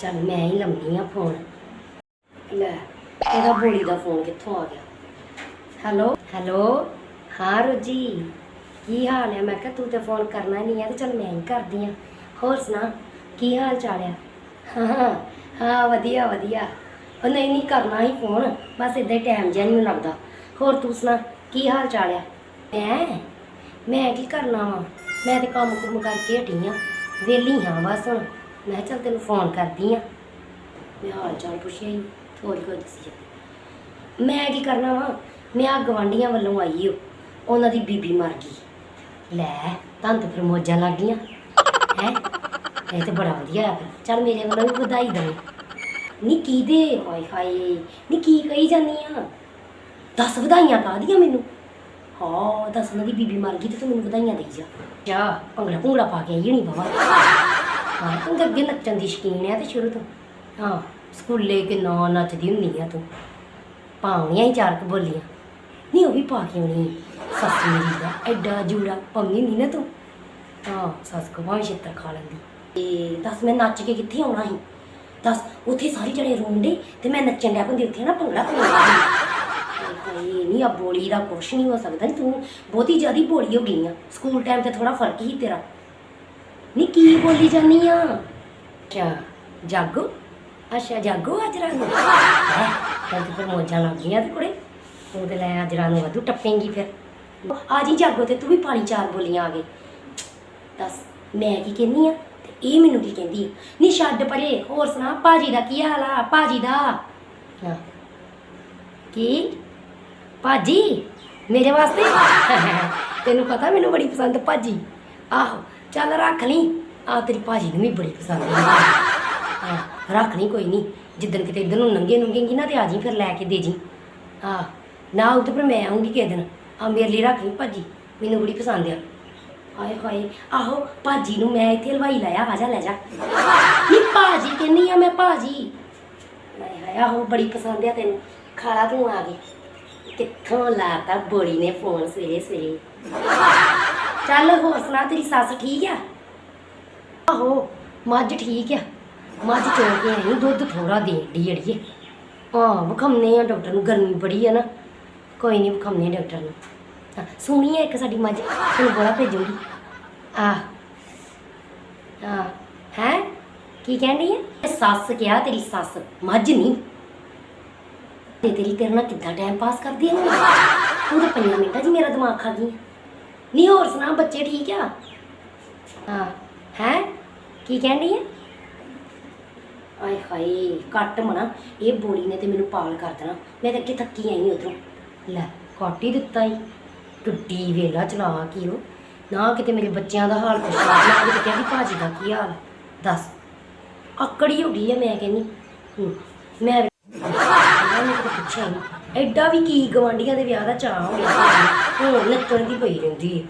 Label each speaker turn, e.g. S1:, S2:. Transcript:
S1: ਚੱਲ ਮੈਂ ਹੀ ਲੰਮੀ ਆ ਫੋਨ ਲੈ ਇਹਦਾ ਬੋਲੀ ਦਾ ਫੋਨ ਕਿੱਥੋਂ ਆ ਗਿਆ? ਹੈਲੋ ਹੈਲੋ ਹਾਂ ਰੋਜੀ ਕੀ ਹਾਲ ਹੈ ਮੈਂ ਕਿਹਾ ਤੂੰ ਤੇ ਫੋਨ ਕਰਨਾ ਨਹੀਂ ਆ ਤੇ ਚੱਲ ਮੈਂ ਹੀ ਕਰਦੀ ਆ। ਹੋਰ ਸੁਣਾ ਕੀ ਹਾਲ ਚਾਲ ਆ? ਹਾਂ ਹਾਂ, ਵਧੀਆ ਵਧੀਆ। ਉਹ ਨਹੀਂ ਨਹੀਂ ਕਰਨਾ ਹੀ ਫੋਨ ਬਸ ਇਦਾਂ ਹੀ ਟਾਈਮ ਜਿਹਾ ਨਹੀਂ ਲੱਗਦਾ। ਹੋਰ ਤੂੰ ਸੁਣਾ ਕੀ ਹਾਲ ਚਾਲ ਆ? ਮੈਂ ਮੈਂ ਕੀ ਕਰਨਾ ਵਾ? ਮੈਂ ਤੇ ਕੰਮ ਕੁਮ ਕਰਕੇ ਹਟੀ ਆ। ਵਿਹਲੀ ਹਾਂ ਬਸ ਹੁਣ। ਮੈਂ ਕਿਹਾ ਚੱਲ ਤੈਨੂੰ ਫੋਨ ਕਰਦੀ ਆ ਮੈਂ ਹਾਲ ਚਾਲ ਪੁੱਛਿਆ ਹੀ ਥੋੜੀ ਕੋਈ ਦੱਸੀ ਮੈਂ ਕੀ ਕਰਨਾ ਵਾ? ਮੈਂ ਆ ਗਵਾਂਡੀਆਂ ਵੱਲੋਂ ਆਈ ਓ, ਉਹਨਾਂ ਦੀ ਬੀਬੀ ਮਰ ਗਈ। ਲੈ ਤਾਂ ਤੇ ਫਿਰ ਮੋਜਾਂ ਲੱਗ ਗਈਆਂ ਹੈ? ਇਹ ਤੇ ਬੜਾ ਵਧੀਆ ਆ ਫਿਰ। ਚੱਲ ਮੇਰੇ ਵੱਲੋਂ ਵੀ ਵਧਾਈ ਦੇ ਨੀ ਕੀ ਦੇ? ਹਾਏ ਹਾਏ, ਨੀ ਕੀ ਕਹੀ ਜਾਨੀ ਆ? ਦਸ ਵਧਾਈਆਂ ਕਾਹਦੀਆਂ ਮੈਨੂੰ? ਹਾਂ, ਦਸ ਉਹਨਾਂ ਦੀ ਬੀਬੀ ਮਰ ਗਈ ਤੇ ਤੂੰ ਮੈਨੂੰ ਵਧਾਈਆਂ ਦੇਈ ਜਾ। ਜਾ ਭੰਗੜਾ ਭੁੰਗੜਾ ਪਾ ਕੇ ਆਈ ਨਹੀਂ ਬਾਬਾ। ਤੂੰ ਅੱਗੇ ਨੱਚਣ ਦੀ ਸ਼ਕੀਨ ਆ ਤੇ ਸ਼ੁਰੂ ਤੋਂ। ਹਾਂ, ਸਕੂਲੇ ਕਿੰਨਾ ਨੱਚਦੀ ਹੁੰਨੀ ਆ ਤੂੰ। ਪਾਉਣੀਆਂ ਹੀ ਚਾਰ ਬੋਲੀਆਂ। ਨਹੀਂ, ਉਹ ਵੀ ਪਾ ਕੇ ਆਉਣੀ ਸੱਸ ਮੇਰੀ ਦਾ ਐਡਾ ਜੂੜਾ ਪਾਉਂਦੀ ਨਹੀਂ ਨਾ ਤੂੰ। ਹਾਂ, ਸੱਸ ਕੋ ਭਾਵੇਂ ਛਿੱਤਰ ਖਾ ਲੈਂਦੀ। ਤੇ ਦੱਸ, ਮੈਂ ਨੱਚ ਕੇ ਕਿੱਥੇ ਆਉਣਾ ਸੀ? ਦੱਸ, ਉੱਥੇ ਸਾਰੇ ਜਣੇ ਰੋਂਦੇ ਤੇ ਮੈਂ ਨੱਚਣ ਡਿਆ ਪੰਦੀ ਉੱਥੇ ਨਾ ਭੰਗੜਾ ਪਾਉਂਦਾ ਹਾਏ ਨਹੀਂ ਆ ਬੋਲੀ ਦਾ ਕੁਛ ਨਹੀਂ ਹੋ ਸਕਦਾ ਨੀ ਤੂੰ। ਬਹੁਤੀ ਜ਼ਿਆਦੀ ਬੋਲੀ ਹੋ ਗਈ ਆ। ਸਕੂਲ ਟਾਈਮ ਤੇ ਥੋੜਾ ਫ਼ਰਕ ਹੀ ਤੇਰਾ। ਨੀ ਕੀ ਬੋਲੀ ਜਾਨੀ ਆ? ਅੱਛਾ ਜਾਗੋ? ਅੱਛਾ ਜਾਗੋ ਅੱਜ ਰਾਤ ਨੂੰ? ਹੈ। ਤਾਂ ਤੇ ਫਿਰ ਮੋਜਾਂ ਲੱਗ ਗਈਆਂ ਤੇ ਕੁੜੇ। ਤੂੰ ਤੇ ਲੈ ਅੱਜ ਰਾਤ ਨੂੰ ਵਾਧੂ ਟੱਪੇਂਗੀ ਫਿਰ। ਆ ਜੀ ਜਾਗੋ ਤੇ ਤੂੰ ਵੀ ਪਾਣੀ ਚਾਰ ਬੋਲੀਆਂ ਆ ਗਏ। ਦੱਸ ਮੈਂ ਕੀ ਕਹਿੰਦੀ ਆ ਤੇ ਇਹ ਮੈਨੂੰ ਕੀ ਕਹਿੰਦੀ ਆ? ਨੀ ਛੱਡ ਪਰੇ ਹੋਰ ਸੁਣਾ ਭਾਜੀ ਦਾ ਕੀ ਹਾਲ ਆ? ਭਾਜੀ ਦਾ? ਕੀ? ਭਾਜੀ? ਮੇਰੇ ਵਾਸਤੇ? ਤੈਨੂੰ ਪਤਾ ਮੈਨੂੰ ਬੜੀ ਪਸੰਦ ਭਾਜੀ। ਆਹੋ। ਚੱਲ ਰੱਖ ਲਈ। ਆ ਤੇਰੀ ਭਾਜੀ ਨੂੰ ਵੀ ਬੜੀ ਪਸੰਦ ਹੈ ਹਾਂ ਰੱਖ ਲਈ ਕੋਈ ਨਹੀਂ। ਜਿੱਦਣ ਕਿਤੇ ਇਧਰ ਨੂੰ ਨੰਗੇ ਨੁੰਗੇਂਗੀ ਨਾ ਤੇ ਆ ਜੀ, ਫਿਰ ਲੈ ਕੇ ਦੇ ਜੀ। ਆ ਨਾ ਉਹ ਤੇ ਫਿਰ ਮੈਂ ਆਉਂਗੀ ਕਿਸੇ ਦਿਨ। ਆ ਮੇਰੇ ਲਈ ਰੱਖ ਲਈ ਭਾਜੀ। ਮੈਨੂੰ ਬੜੀ ਪਸੰਦ ਆ। ਆਏ ਹਾਏ, ਆਹੋ, ਭਾਜੀ ਨੂੰ ਮੈਂ ਇੱਥੇ ਹਲਵਾਈ ਲਾਇਆ। ਆ ਜਾ, ਲੈ ਜਾ। ਨਹੀਂ ਭਾਜੀ ਕਹਿੰਨੀ ਆ ਮੈਂ ਭਾਜੀ। ਹਾਏ ਹਾਏ, ਆਹੋ, ਬੜੀ ਪਸੰਦ ਆ ਤੈਨੂੰ। ਖਾਲਾ ਤੂੰ ਆ ਗਈ। ਕਿੱਥੋਂ ਲਾਤਾ ਬੋੜੀ ਨੇ ਫੋਨ ਸਵੇਰੇ ਸਵੇਰੇ। ਚੱਲ ਹੋਰ ਸੁਣਾ ਤੇਰੀ ਸੱਸ ਠੀਕ ਆ? ਆਹੋ ਮੱਝ ਠੀਕ ਆ। ਮੱਝ ਚੋ ਕੇ ਆਈ ਦੁੱਧ ਥੋੜਾ ਦੇ ਡੀ ਅੜੀਏ। ਹਾਂ ਵਿਖਾਉਂਦੇ ਆ ਡਾਕਟਰ ਨੂੰ ਗਰਮੀ ਬੜੀ ਆ ਨਾ। ਕੋਈ ਨਹੀਂ ਵਿਖਾਉਂਦੇ ਆ ਡਾਕਟਰ ਨੂੰ। ਹਾਂ, ਸੋਹਣੀ ਆ ਇੱਕ ਸਾਡੀ ਮੱਝ ਤੈਨੂੰ ਬੋਲਾ ਭੇਜੂਗੀ। ਆ ਹਾਂ ਹੈ? ਕੀ ਕਹਿੰਦੀ ਹੈ ਸੱਸ ਕਿਹਾ ਤੇਰੀ ਸੱਸ ਮੱਝ ਨਹੀਂ ਤੇ ਤੇਰੀ ਤੇਰੇ ਨਾਲ ਕਿੱਦਾਂ ਟਾਈਮ ਪਾਸ ਕਰਦੀ ਹੈ ਨਾ ਤੂੰ ਤਾਂ ਪੰਜਾਂ ਮਿੰਟਾਂ 'ਚ ਹੀ ਮੇਰਾ ਦਿਮਾਗ ਖਾ ਗਈ ਨਹੀਂ ਹੋਰ ਸੁਣਾ, ਬੱਚੇ ਠੀਕ ਆ? ਹਾਂ, ਹੈ? ਕੀ ਕਹਿੰਦੀ ਹੈ ਆਏ ਹਾਏ, ਕੱਟ ਮਣਾ ਇਹ ਬੋਲੀ ਨੇ ਤੇ ਮੈਨੂੰ ਪਾਲ ਕਰ ਦੇਣਾ। ਮੈਂ ਤਾਂ ਅੱਗੇ ਥੱਕੀ ਆਈ ਉਧਰੋਂ। ਲੈ, ਕੱਟ ਹੀ ਦਿੱਤਾ ਹੀ ਟੁੱਟੀ ਵੇਲਾ ਚਲਾ ਕੀ ਉਹ ਨਾ ਕਿਤੇ ਮੇਰੇ ਬੱਚਿਆਂ ਦਾ ਹਾਲ ਪੁੱਛਿਆ, ਨਾ ਕਿਤੇ ਕਹਿੰਦੀ ਭਾਜੀ ਦਾ ਕੀ ਹਾਲ ਦੱਸ। ਆਕੜੀ ਹੋ ਗਈ ਆ, ਮੈਂ ਕਹਿੰਦੀ। ਮੈਂ ਮੈਂ ਕਿਤੇ ਪੁੱਛਿਆ ਨਹੀਂ ਐਡਾ ਵੀ ਕੀ ਗਵਾਂਡੀਆਂ ਦੇ ਵਿਆਹ ਦਾ ਚਾਹ ਹੋ ਗਿਆ। ਹੁਣ ਨੱਚਣ ਦੀ ਪਈ ਰਹਿੰਦੀ ਹੈ